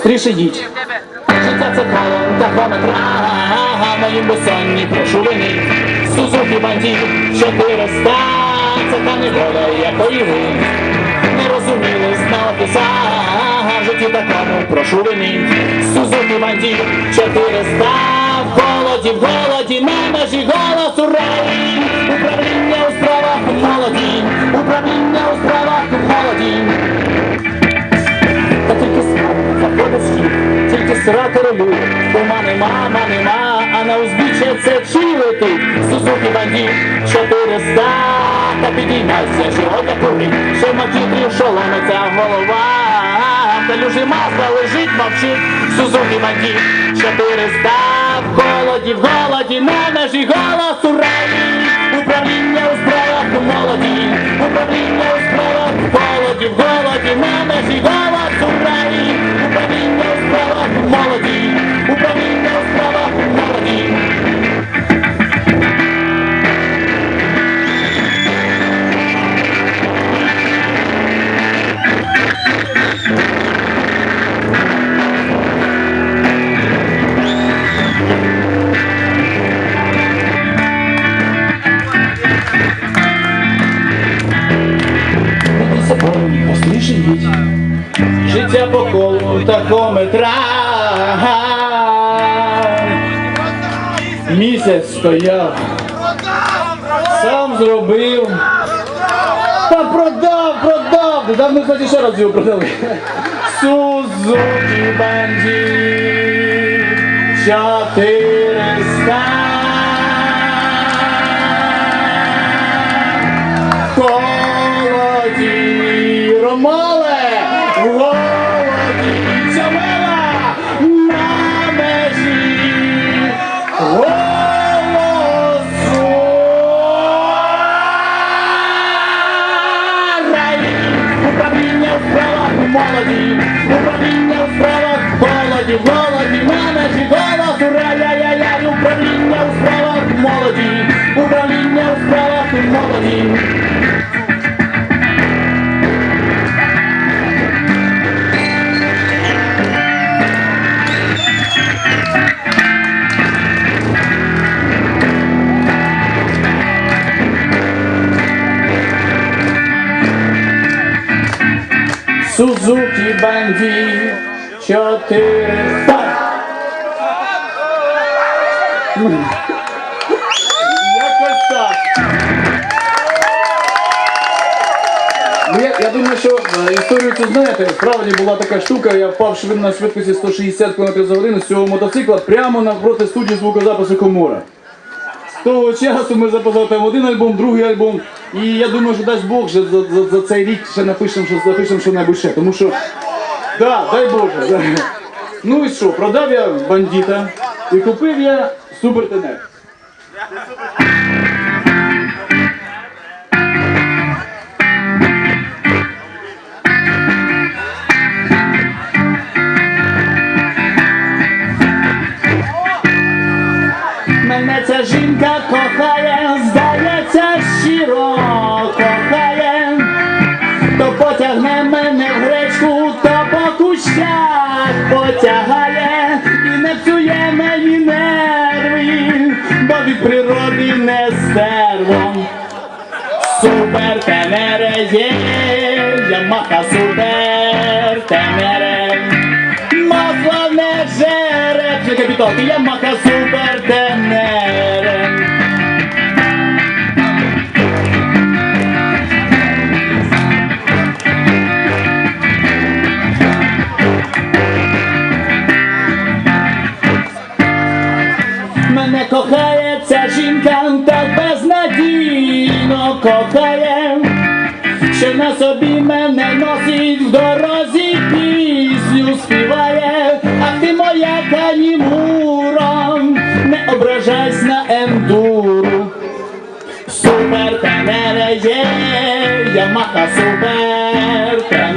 гостріше їдь. Життя це коло тахометра, моїм безсонні прошу вини. Сузуки бандів 400, це та неволя, якої ви не розуміли знатися. В житті такому прошу вини. Сузуки бандів 400, в голоді, в голоді, на межі голосу раї. Управління у справах молоді, управління у справах Ума нема, ма нема, а на узбіччя це чи летить. Сузуки бандів 400, та підіймайся, широка курить, що макітрів шоломиться голова. Та люжі мазда лежить, мовчить, Сузуки бандів 400, в голоді, в голоді, на межі голосу раї. Управління у справах молоді, управління у справах молоді, в голоді, на межі голосу Собою. Життя по колу такометра. Місяць стояв, сам зробив. Та продав, продав! Ти давно, кстати, ще раз його продали. Сузуки банді 400. Молоді, управління у справах молоді, в голоді, на межі, голосу, рай-яй-яй, управління у справах молоді, управління у справах молоді. Сузуки банді 400. Якось так. Я, я думаю, що е, історію цю знаєте, справді була така штука, я впав швидко на швидкості 160 км за годину з цього мотоцикла прямо навпроти студії звукозапису Комора. Того часу ми записали там один альбом, другий альбом. І я думаю, що дасть Бог що за, за, за цей рік ще напишемо, що запишемо що-небудь ще. Тому що, да, дай Боже. да. Ну і що, продав я бандита і купив я супертенер. Щиро кохає, то потягне мене в гречку, то по кущах потягає і не псує мені нерви, бо від природи не стервом. Супер тенере є, Ямаха супер тенере. Масло не жере, вже капітал, ти Ямаха супер тенере. Кохає, що на собі мене носить в дорозі пісню співає, а ти моя канімуром, не ображайся на ендуру. Супер тенере є, Ямаха супер.